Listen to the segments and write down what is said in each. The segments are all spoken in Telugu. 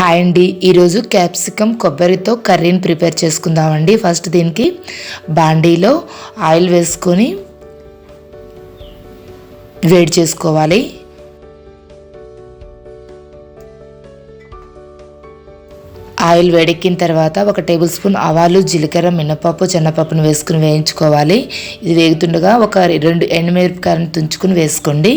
హాయ్ అండి. ఈరోజు క్యాప్సికమ్ కొబ్బరితో కర్రీని ప్రిపేర్ చేసుకుందామండి. ఫస్ట్ దీనికి బాండీలో ఆయిల్ వేసుకొని వేడి చేసుకోవాలి. ఆయిల్ వేడెక్కిన తర్వాత ఒక టేబుల్ స్పూన్ ఆవాలు జీలకర్ర మినపప్పు చెన్నపప్పును వేసుకుని వేయించుకోవాలి. ఇది వేగుతుండగా ఒక రెండు ఎండుమిరపకాయలను తుంచుకుని వేసుకోండి.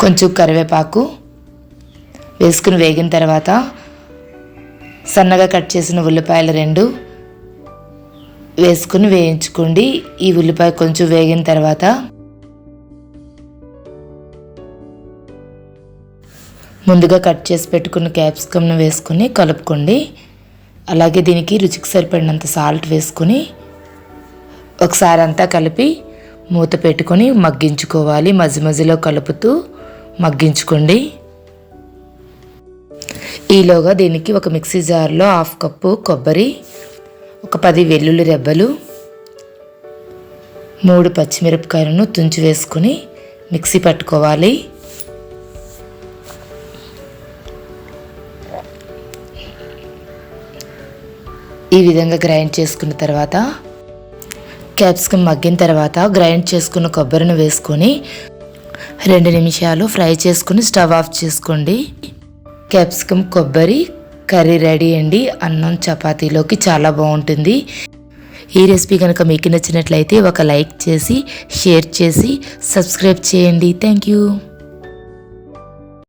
కొంచెం కరివేపాకు వేసుకుని వేగిన తర్వాత సన్నగా కట్ చేసిన ఉల్లిపాయలు రెండు వేసుకుని వేయించుకోండి. ఈ ఉల్లిపాయ కొంచెం వేగిన తర్వాత ముందుగా కట్ చేసి పెట్టుకున్న క్యాప్సికమ్ను వేసుకొని కలుపుకోండి. అలాగే దీనికి రుచికి సరిపడినంత సాల్ట్ వేసుకొని ఒకసారి అంతా కలిపి మూత పెట్టుకొని మగ్గించుకోవాలి. మధ్య మధ్యలో కలుపుతూ మగ్గించుకోండి. ఈలోగా దీనికి ఒక మిక్సీ జార్లో హాఫ్ కప్పు కొబ్బరి ఒక పది వెల్లుల్లి రెబ్బలు మూడు పచ్చిమిరపకాయలను తుంచి వేసుకుని మిక్సీ పట్టుకోవాలి. ఈ విధంగా గ్రైండ్ చేసుకున్న తర్వాత క్యాప్సికమ్ మగ్గిన తర్వాత గ్రైండ్ చేసుకున్న కొబ్బరిని వేసుకొని రెండు నిమిషాలు ఫ్రై చేసుకుని స్టవ్ ఆఫ్ చేసుకోండి. క్యాప్సికమ్ కొబ్బరి కర్రీ రెడీ అండి. అన్నం చపాతీలోకి చాలా బాగుంటుంది. ఈ రెసిపీ కనుక మీకు నచ్చినట్లయితే ఒక లైక్ చేసి షేర్ చేసి సబ్స్క్రైబ్ చేయండి. Thank you.